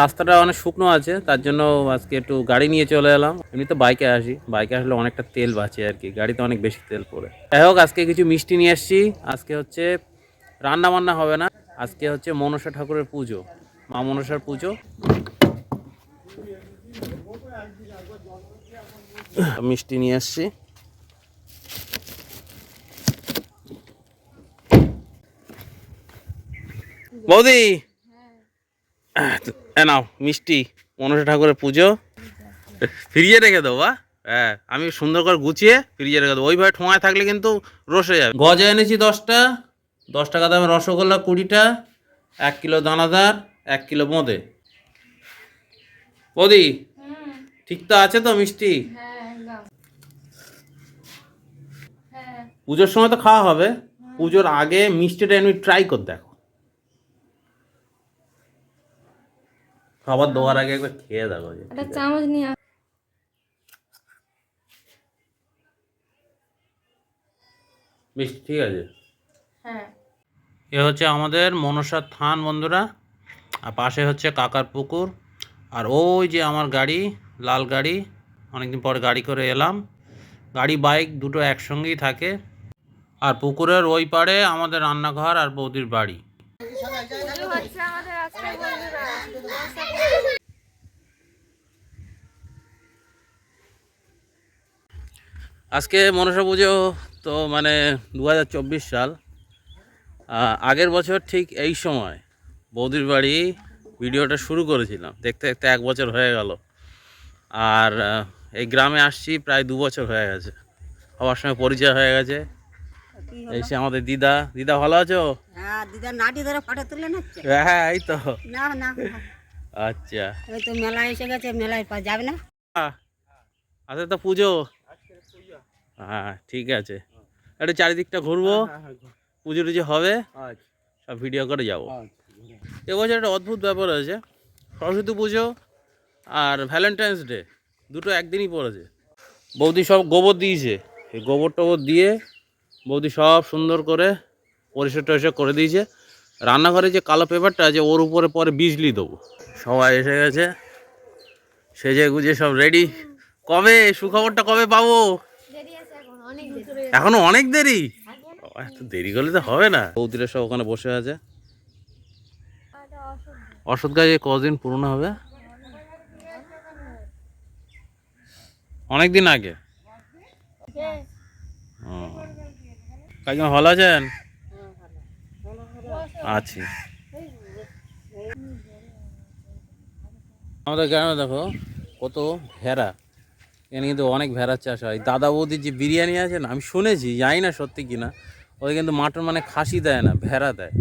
রাস্তাটা অনেক শুকনো আছে, তার জন্য আজকে একটু গাড়ি নিয়ে চলে এলাম। এমনি তো বাইকে আসি বাইকে আসলে অনেকটা তেল বাঁচে আর কি, গাড়িতে অনেক বেশি তেল পড়ে। যাই হোক, আজকে কিছু মিষ্টি নিয়ে এসেছি, আজকে হচ্ছে রান্না বান্না হবে না, আজকে হচ্ছে মনসা ঠাকুরের পুজো, মা মনসার পুজো। মিষ্টি নিয়ে এসছি। বৌদি! এ নাও মিষ্টি মনসা ঠাকুরের পুজো। ফ্রিজে রেখে দেবো বা হ্যাঁ আমি সুন্দর করে গুছিয়ে ফ্রিজে রেখে দেবো ওইভাবে ঠোঁয়ায় থাকলে কিন্তু রসে যাবে। গজা এনেছি দশটা দশ টাকা দামের রসগোল্লা কুড়িটা এক কিলো দানাদার এক কিলো বোঁদে বৌদি ঠিক তো আছে তো মিষ্টি? পুজোর সময় তো খাওয়া হবে। পুজোর আগে মিষ্টিটা এমনি ট্রাই কর দেখো। খাবার দেওয়ার আগে একবার খেয়ে দেখো যে একটা চামচ নিয়ে। মিষ্টি ঠিক আছে। হ্যাঁ। এ হচ্ছে আমাদের মনসার থান বন্ধুরা। আর পাশে হচ্ছে কাকার পুকুর। আর ওই যে আমার গাড়ি লাল গাড়ি। অনেকদিন পরে গাড়ি করে এলাম। গাড়ি বাইক দুটো একসঙ্গেই থাকে। আর পুকুরের ওই পাড়ে আমাদের রান্নাঘর আর বৌদির বাড়ি। হচ্ছে আমাদের আজকে বন্ধুরা আজকে মনসা পুজো তো মানে দু হাজার চব্বিশ সাল। আগের বছর ঠিক এই সময় বৌদির বাড়ি ভিডিওটা শুরু করেছিলাম। দেখতে দেখতে এক বছর হয়ে গেল। আর এই গ্রামে আসছি প্রায় দু বছর হয়ে গেছে। সবার সঙ্গে পরিচয় হয়ে গেছে। এই সে আমাদের দিদা। দিদা ভালো আছো? হ্যাঁ দিদা নাটি ধরে ফটো তুলে নিচ্ছে। হ্যাঁ এই তো। না না। আচ্ছা। ওই তো মেলায় এসে গেছে মেলায় যাবে না। আচ্ছা তো পুজো। হ্যাঁ ঠিক আছে। একটু চারিদিকটা ঘুরবো। পুজো টুজো হবে। সব ভিডিও করে যাব। এবছর একটা অদ্ভুত ব্যাপার আছে সরস্বতী পুজো আর ভ্যালেন্টাইন্স ডে দুটো একদিনই পড়েছে। বৌদি সব গোবর দিয়েছে। এই গোবর টোবর দিয়ে বৌদি সব সুন্দর করে পরিষ্কার টরিষ্কার করে দিয়েছে। রান্নাঘরে যে কালো পেপারটা আছে ওর উপরে পরে বিজলি দেবো। সবাই এসে গেছে। সেজে গুজে সব রেডি কবে? সুখবরটা কবে পাবো? এখন অনেক দেরি। এখনও অনেক দেরি? এত দেরি করলে তো হবে না। বৌদিরা সব ওখানে বসে আছে। অসৎ গাছ কদিন পুরনো হবে? অনেক দিন আগে? ও। কাকিমা ভালো আছেন? আছি। আমাদের গ্রামে দেখো কত ভেড়া। এখানে কিন্তু অনেক ভেড়ার চাষ হয়। দাদা বৌদির যে বিরিয়ানি আছে না, আমি শুনেছি, জানি না সত্যি কিনা ওই কিন্তু মাটন মানে খাসি দেয় না, ভেড়া দেয়।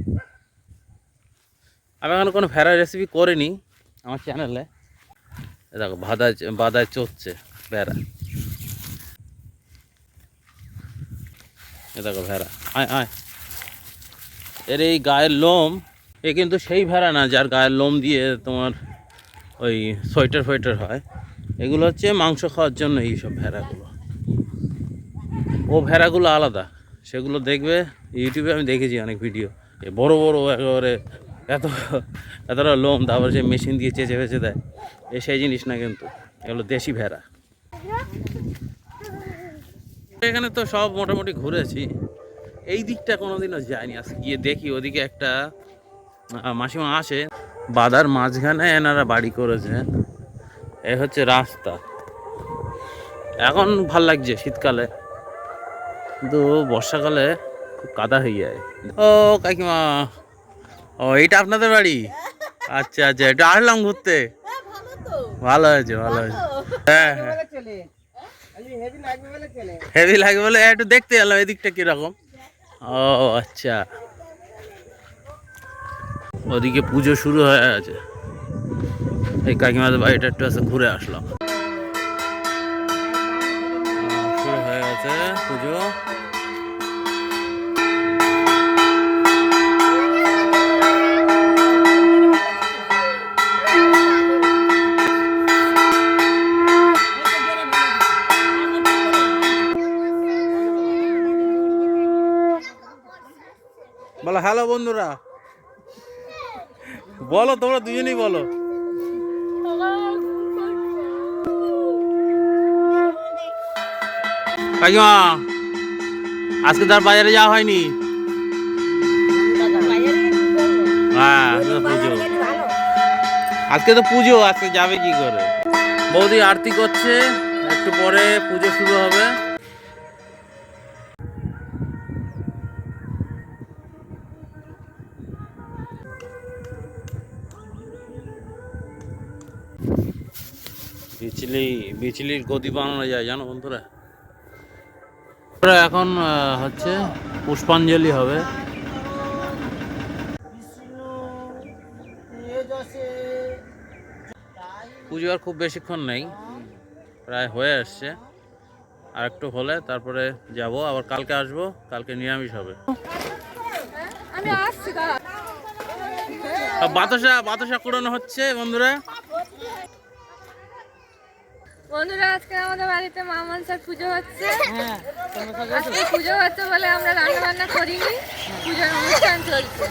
আমি এখন কোনো ভেড়ার রেসিপি করিনি আমার চ্যানেলে দেখো, বাদায় বাদায় চড়ছে ভেড়া। এ দেখো ভেড়া, আয় আয়। এর এই গায়ের লোম, এ কিন্তু সেই ভেড়া না যার গায়ের লোম দিয়ে তোমার ওই সোয়েটার ফোয়েটার হয়। এগুলো হচ্ছে মাংস খাওয়ার জন্য এই সব ভেড়াগুলো। ও ভেড়াগুলো আলাদা। সেগুলো দেখবে, ইউটিউবে আমি দেখেছি অনেক ভিডিও। এ বড় বড় একেবারে এত, এতটা লোম, তারপরে সে মেশিন দিয়ে চেঁচে ফেঁচে দেয়। এ সেই জিনিস না কিন্তু এগুলো দেশি ভেড়া। এখানে তো সব মোটামুটি ঘুরেছি। এই দিকটা কোনোদিনও যায়নি। আজকে গিয়ে দেখি, ওদিকে একটা মাসিমা আসে। বাদার মাঝখানে এনারা বাড়ি করেছেন এই হচ্ছে রাস্তা। এখন ভালো লাগছে শীতকালে। কিন্তু বর্ষাকালে খুব কাদা হয়ে যায়। ও কাকিমা ও এইটা আপনাদের বাড়ি? আচ্ছা আচ্ছা এটা আসলাম ঘুরতে। ভালো হয়েছে ভালো হয়েছে। হ্যাঁ হ্যাঁ। হেভি লাগবে বলে একটু দেখতে এলাম এদিকটা কীরকম। ও আচ্ছা। ওদিকে পুজো শুরু হয়ে গেছে। এই কাকিমাদের বাড়িটা একটু আছে, ঘুরে আসলাম। শুরু হয়ে গেছে পুজো। বলো, হ্যালো বন্ধুরা। বলো, তোমরা দুজনেই বলো। কাকিমা আজকে তার বাজারে যাওয়া হয়নি। হ্যাঁ পুজো। আজকে তো পুজো আজকে যাবে কি করে? বৌদি আরতি করছে একটু পরে পুজো শুরু হবে। বিচলি বিচলির গদি বানানো যায় জানো বন্ধুরা, এখন হচ্ছে পুষ্পাঞ্জলি হবে। পুজো আর খুব বেশিক্ষণ নেই প্রায় হয়ে আসছে। আর একটু হলে তারপরে যাব আবার কালকে আসব কালকে নিরামিষ হবে। বাতাসা বাতাসা কুড়ানো হচ্ছে বন্ধুরা। বন্ধুরা আজকে আমাদের বাড়িতে মা মনসার পুজো হচ্ছে। আজকে পুজো হচ্ছে বলে আমরা রান্না বান্না করিনি পুজোর অনুষ্ঠান চলছে।